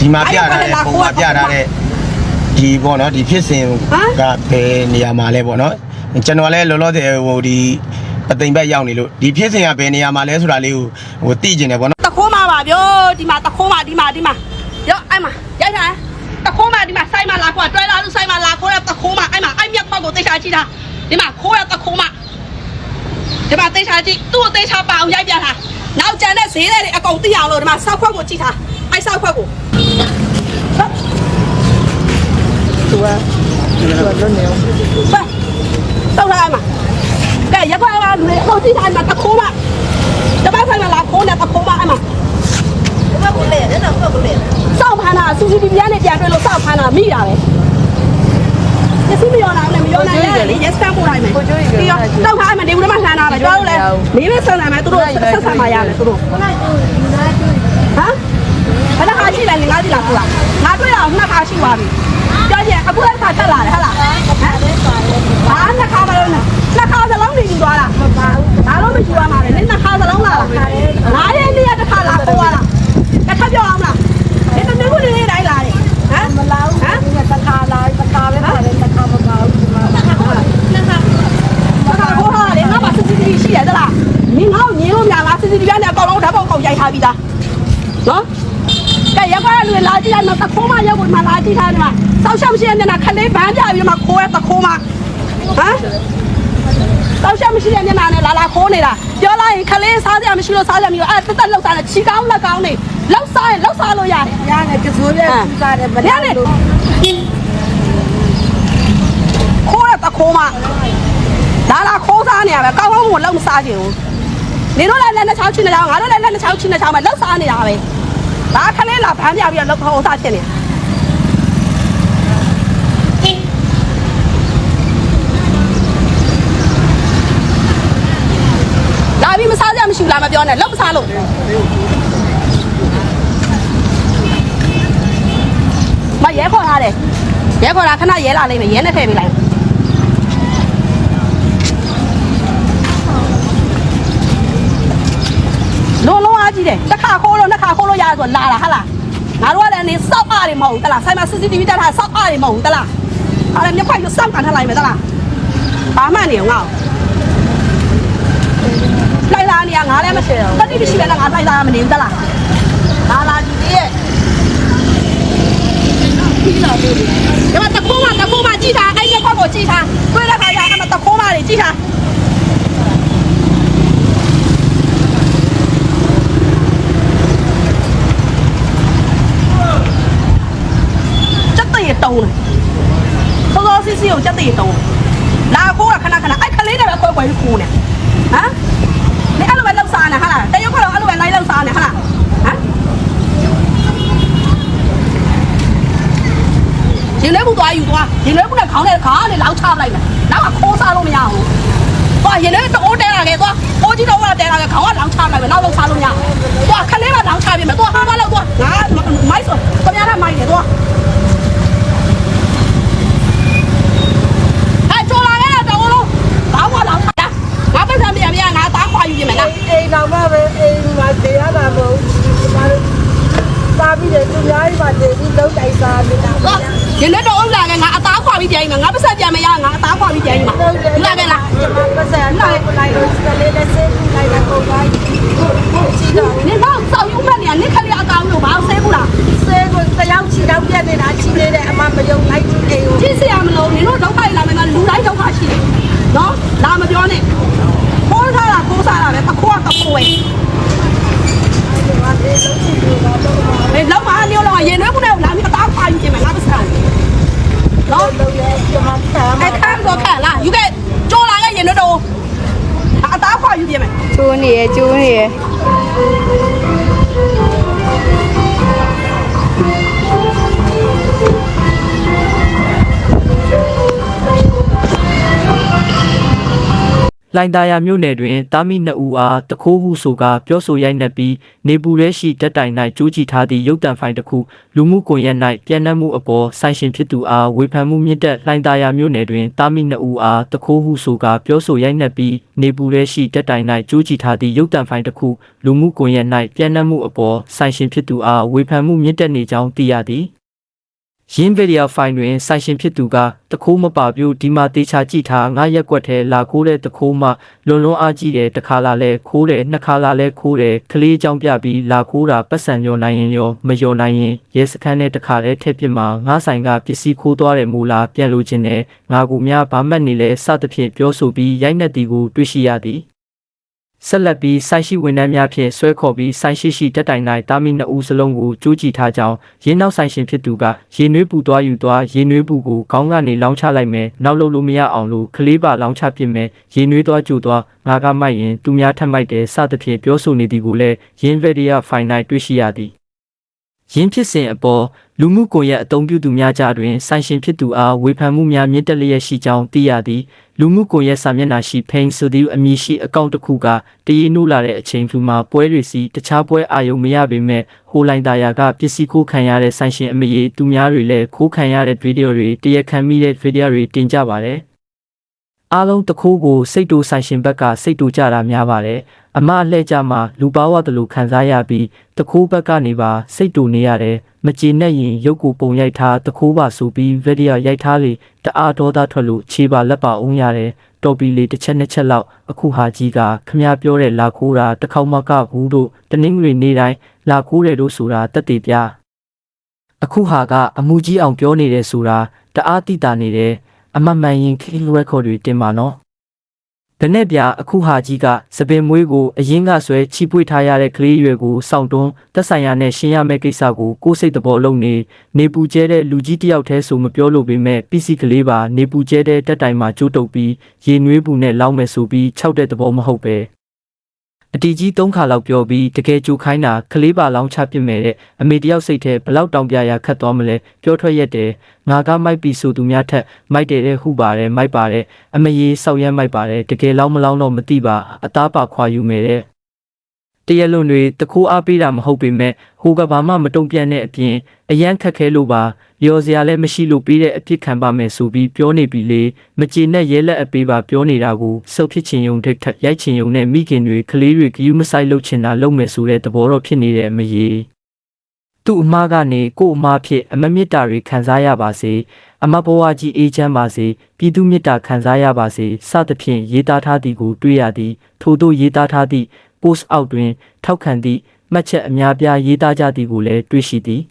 ဒီမှာပြထားတဲ့ပုံမှာပြထားတဲ့ဒီပေါ့နော်ဒီဖြစ်စဉ်ကဘယ်နေရာမှာလဲပေါ့နော်ကျွန်တော်လည်းလောလောဆယ်ဟိုဒီအသိမ်ဘက်ရောက်နေလို့ဒီဖြစ်စဉ်ကဘယ်နေရာမှာလဲဆိုတာလေးကိုဟိုသိကျင်တယ်ပေါ့နော်တခိုးမှာပါဗျောဒီမှာတခိုးမှာဒီမှာဒီမှာရောအဲ့မှာရိုက်ထားတခိုးမှာဒီမှာစိုက်မှာလာခွာတွဲလာလို့စိုက်မှာလာခိုးရတခိုးမှာအဲ့မှာအဲ့မြက်ခွက်ကိုသိချာကြည့်တာဒီမှာခိုးရတခိုးမှာဒီမှာသိချာကြည့်သူ့ကိုသိချာပါအောင်ရိုက်ပြထားနောက်ကျန်တဲ့ဈေးတွေအကုန်သိအောင်လို့ဒီမှာစောက်ခွက်ကိုကြည့်ထားအဲ့စောက်ခွက်ကို ကသူကလွတ်နေအောင်ပဲတောက်ထားအဲ့မှာကဲရက်ခွက်ကလူတွေအကုန်ကြည့်ထားမှာတခိုးမှာတပတ်ဆိုင်မှာလာခိုးနေတခိုးမှာအဲ့မှာဘယ်ကိုလဲတဲ့တော့ဘယ်ကိုလဲစောက်ဖမ်းတာစူစီတီပြားနဲ့ပြန်တွေ့လို့စောက်ဖမ်းတာမိတာပဲပစ္စည်းမရောနိုင်ဘူးမရောနိုင်ရတယ်လေ yes တန်းပို့လိုက်မယ်ပြီးတော့တောက်ထားမယ်ဒီဘူးထဲမှာလှမ်းတာပဲကျွန်တော်တို့လည်းမင်းမဆန်နိုင်မယ်သူတို့ဆက်ဆံမှရတယ်သူတို့ဟမ်ဘယ်နှခါရှိလဲငါးဒီလားပို့လား ငါတွေ့တာနှစ်ခါရှိသွားပြီပြောချင်အခုလည်းခါတက်လာတယ်ဟဟလားဟမ်ဘာနှစ်ခါမလို့နှစ်ခါစလုံးနေယူသွားတာမပါဘူးဒါတော့မရှိသွားမှာလေနှစ်ခါစလုံးလာတာငါးရဲ့နေ့တစ်ခါလာပို့သွားတာတစ်ခါပြောအောင်လားဒီတမျိုးလေးတိုင်းလာတယ်ဟမ်မလာဘူးဟမ်တခါလာတခါပဲပါတယ်တခါမပါဘူးဒီမှာဘာသာဘောဟာလေငါမှာ CCTV ရှိရသလားမင်းငါ့ကိုညင်းလို့များလား CCTV နဲ့အကောင်လုံးဓာတ်ပုံကောင်ရိုက်ထားပြီးသားနော် ကဲရက်ကွာလူလာကြည့်ရတော့တခိုးမရောက်ကိုမှလာကြည့်ထားတယ်မှာစောက်ရှောက်ရှိနေတဲ့ခလေးဗန်းကြပြီးမှခိုးရတခိုးမဟမ်စောက်ရှောက်မရှိတဲ့မျက်နှာနဲ့လာလာခိုးနေတာပြောလိုက်ရင်ခလေးစားစရာမရှိလို့စားစရာမရှိလို့အဲ့တက်တက်လောက်စားတယ်ချီကောင်းလက်ကောင်းနေလောက်စားရင်လောက်စားလို့ရတယ်ရတယ်ကျစိုးပြစူးစားတယ်မ။ညနေခိုးရတခိုးမလာလာခိုးစားနေရပဲကောင်းကောင်းကိုလောက်မစားချင်ဘူး။နေတော့လည်းလက်နဲ့ချောင်းချင်းနေချောင်းငါတို့လည်းလက်နဲ့ချောင်းချင်းနေချောင်းပဲလောက်စားနေတာပဲ။ ဒါခလေးလာဖမ်းပြပြီးတော့လောက်ခေါ်စားဖြစ်နေ။လာပြီးမစားကြမရှိဘူးလားမပြောနဲ့လောက်မစားလို့မရဲခေါ်ထားတယ်ရဲခေါ်တာခဏရဲလာလိမ့်မယ်ရဲနဲ့ထည့်ပေးလိုက်လုံးလုံး အားကြီးတယ်တစ်ခါခိုးလို့နှစ်ခါခိုးလို့ရတယ်ဆိုလာတာဟာလားငါတို့ကလည်းနေစောက်အားတွေမဟုတ်ဘူးတလားဆိုင်မှာ CCTV တက်ထားစောက်အားတွေမဟုတ်ဘူးတလားအဲ့ဒါမျက်ခွိုက်ကိုစောက်ကန်ထားလိုက်မယ်တလားဘာမှနေအောင်ငါ့ကိုလိုက်လာနေရငါလည်းမရှိတော့တတိမရှိလည်းငါလိုက်လာမနေဘူးတလားလာလာကြည့်သေးရဲ့ဒီမှာတခိုးမတခိုးမကြည့်တာအဲ့ဒီခွက်ကိုကြည့်တာတွေ့တဲ့ခါကျအဲ့မှာတခိုးမတွေကြည့်တာစက်တရေတုံးတယ်စောစော စီစီကိုစက်တရေတုံးလာခိုးကခဏခဏအဲ့ခလေးတွေပဲခွဲခွဲပြီးခိုးနေဟမ်你အဲ့လိုပဲလောက်စားနေဟာလားတရုတ်ကတော့အဲ့လိုပဲလိုက်လောက်စားနေဟာလားဟမ်ရင်လဲဘူးသွားယူသွားရင်လဲဘူးနဲ့ခေါင်းနဲ့ခါနဲ့လောက်ချလိုက်မယ်နောက်ကခိုးစားလို့မရဘူးသွားရင်လဲတိုးတဲလာခဲ့သွားအိုးကြီးတော့ကတဲလာခဲ့ခေါင်းကလောက်ချလိုက်မယ်နောက်လောက်စားလို့ ဝယ်เอ้ยแล้วมาเลี้ยวเราเย็นด้วยคุณเดี๋ยวเราไม่ต้องไปยังไงล่ะพี่สาวเนาะไอ้ข้างตัวแข็งล่ะอยู่แกโจ้ลายก็เย็นด้วยดูอ่ะตาขวาอยู่ยังไงจูนี่จูนี่ လှိုင်သာယာမြို့နယ်တွင်တာမီနှစ်ဦးအားတခိုးဟုဆိုကာပြောဆိုရိုက်နှက်ပြီးနေပူရဲရှိတက်တိုင်၌ကျူးကြည်ထားသည့်ရုပ်တံဖိုင်တစ်ခုလူမှုကွန်ရက်၌ပြန့်နှံ့မှုအပေါ်ဆိုင်ရှင်ဖြစ်သူအားဝေဖန်မှုမြင့်တက်လှိုင်သာယာမြို့နယ်တွင်တာမီနှစ်ဦးအားတခိုးဟုဆိုကာပြောဆိုရိုက်နှက်ပြီးနေပူရဲရှိတက်တိုင်၌ကျူးကြည်ထားသည့်ရုပ်တံဖိုင်တစ်ခုလူမှုကွန်ရက်၌ပြန့်နှံ့မှုအပေါ်ဆိုင်ရှင်ဖြစ်သူအားဝေဖန်မှုမြင့်တက်နေကြောင်းသိရသည် ရင်းဗီဒီယိုဖိုင်တွင်ဆိုင်ရှင်ဖြစ်သူကတခိုးမပါပြူဒီမှာတေချာကြည့်ထားငါရက်ကွက်ထဲလာခိုးတဲ့တခိုးမှလွန်လွန်အားကြီးတယ်တစ်ခါလာလဲခိုးတယ်နှစ်ခါလာလဲခိုးတယ်ကလေးအကြောင်းပြပြီးလာခိုးတာပတ်စံရောနိုင်ရင်ရောမရောနိုင်ရင်ရဲစခန်းနဲ့တစ်ခါလဲထည့်ပစ်မှာငါဆိုင်ကပစ္စည်းခိုးသွားတယ်မူလားပြန်လို့ခြင်းနဲ့ငါကူများဘာမှတ်နေလဲစသဖြင့်ပြောဆိုပြီးရိုက်နှက်သည်ကိုတွေ့ရှိရသည် ဆက်လက်ပြီးဆိုင်ရှိဝန်ထမ်းများဖြင့်ဆွဲခေါ်ပြီးဆိုင်ရှိရှိတက်တိုင်၌တာမီနှစ်ဦးစလုံးကိုကြိုးကြည့်ထားကြောင်းရင်းနောက်ဆိုင်ရှင်ဖြစ်သူကရေနွေးပူသွားယူသွားရေနွေးပူကိုခေါင်းကနေလောင်းချလိုက်မယ်နောက်လို့လို့မရအောင်လို့ကလေးပါလောင်းချပစ်မယ်ရေနွေးသွားကြိုသွားငါကမိုက်ရင်သူများထပ်မိုက်တယ်စသဖြင့်ပြောဆိုနေသည်ကိုလည်းရင်းဗီဒီယိုဖိုင်၌တွေ့ရှိရသည်ရင်းဖြစ်စဉ်အပေါ် လူမှုကွန်ရက်အသုံးပြုသူများကြားတွင်ဆိုင်ရှင်ဖြစ်သူအားဝေဖန်မှုများမြင့်တက်လျက်ရှိကြောင်းသိရသည်လူမှုကွန်ရက်စာမျက်နှာရှိဖိန်ဆိုသည့်အမည်ရှိအကောင့်တစ်ခုကတည်ရနိုးလာတဲ့အချိန်ဖူမှာပွဲတွေစီတခြားပွဲအာရုံမရပေမဲ့ဟိုလိုင်းတာယာကပစ္စည်းခိုးခံရတဲ့ဆိုင်ရှင်အမည်သူများတွေလည်းခိုးခံရတဲ့ဗီဒီယိုတွေတရက်ခံမိတဲ့ဗီဒီယိုတွေတင်ကြပါတယ် အားလုံးတစ်ခိုးကိုစိတ်တူဆိုင်ရှင်ဘက်ကစိတ်တူကြတာများပါတယ်အမအလှဲ့ကြမှာလူပါဝတ်တယ်လို့ခံစားရပြီးတခိုးဘက်ကနေပါစိတ်တူနေရတယ်မကြည်နဲ့ရင်ရုပ်ကိုပုံရိုက်ထားတခိုးပါဆိုပြီးဗီဒီယိုရိုက်ထားလေတအားဒေါသထွက်လို့ခြေပါလက်ပါအောင်ရတယ်တော်ပီလေးတစ်ချက်နှစ်ချက်လောက်အခုဟာကြီးကခမ ्या ပြောတဲ့လာခိုးတာတစ်ခေါက်မှကဘူးတို့တနင်္ဂနွေနေ့တိုင်းလာခိုးတယ်လို့ဆိုတာတက်တည်ပြအခုဟာကအမှုကြီးအောင်ပြောနေတယ်ဆိုတာတအားတိတာနေတယ် အမတ်မှန်ရင်ခိရက်ခေါ်တွေတင်ပါနော်။တနေ့ပြအခုဟာကြီးကစပင်မွေးကိုအရင်ကဆွဲချီပွေထားရတဲ့ကလေးရွယ်ကိုစောင့်တွန်းတက်ဆိုင်ရာနဲ့ရှင်းရမယ့်ကိစ္စကိုကိုယ်စိတ်တဘောလုံးနေနေပူကျဲတဲ့လူကြီးတယောက်တည်းဆိုမပြောလို့ပေမဲ့ပစ္စည်းကလေးပါနေပူကျဲတဲ့တက်တိုင်မှာကျိုးတုပ်ပြီးရေနွေးပူနဲ့လောင်းမယ်ဆိုပြီးခြောက်တဲ့သဘောမဟုတ်ပဲ အတီကြီး၃ခါလောက်ပြောပြီးတကယ်ကြိုခိုင်းတာကလေးပါလောင်းချပစ်မယ်တဲ့အမေတယောက်စိတ်ထဲဘလောက်တောင်ပြရာခတ်သွားမလဲပြောထွက်ရက်တယ်ငါကမိုက်ပြီဆိုသူများထက်မိုက်တယ်တဲ့ဟုပါတယ်မိုက်ပါတယ်အမရေဆောက်ရဲမိုက်ပါတယ်တကယ်လောင်းမလောင်းတော့မသိပါအသားပါခွာယူမယ်တဲ့ တရလွန်တွေတခိုးအားပေးတာမဟုတ်ပေမဲ့ဟိုကဘာမှမတုံ့ပြန်တဲ့အပြင်အရန်ခက်ခဲလို့ပါရောစရာလည်းမရှိလို့ပြီးတဲ့အဖြစ်ခံပါမယ်ဆိုပြီးပြောနေပြီလေမကြေနဲ့ရဲလက်အပေးပါပြောနေတာကိုစုပ်ဖြစ်ချင်ယုံတဲ့ထက်ရိုက်ချင်ယုံနဲ့မိခင်တွေကလေးတွေဂယူးမဆိုင်လုပ်ချင်တာလုပ်မယ်ဆိုတဲ့သဘောတော့ဖြစ်နေတဲ့အမရေသူ့အမားကနေကို့အမားဖြစ်အမမေတ္တာတွေခံစားရပါစေအမဘဝကြီးအေးချမ်းပါစေပြည်သူမေတ္တာခံစားရပါစေစသဖြင့်ရေးသားထားသည်ကိုတွေ့ရသည်ထို့သောရေးသားထားသည့် post အောက်တွင် ထောက်ခံသည့်မှတ်ချက်အများပြားရေးသားကြသည်ကိုလည်းတွေ့ရှိသည်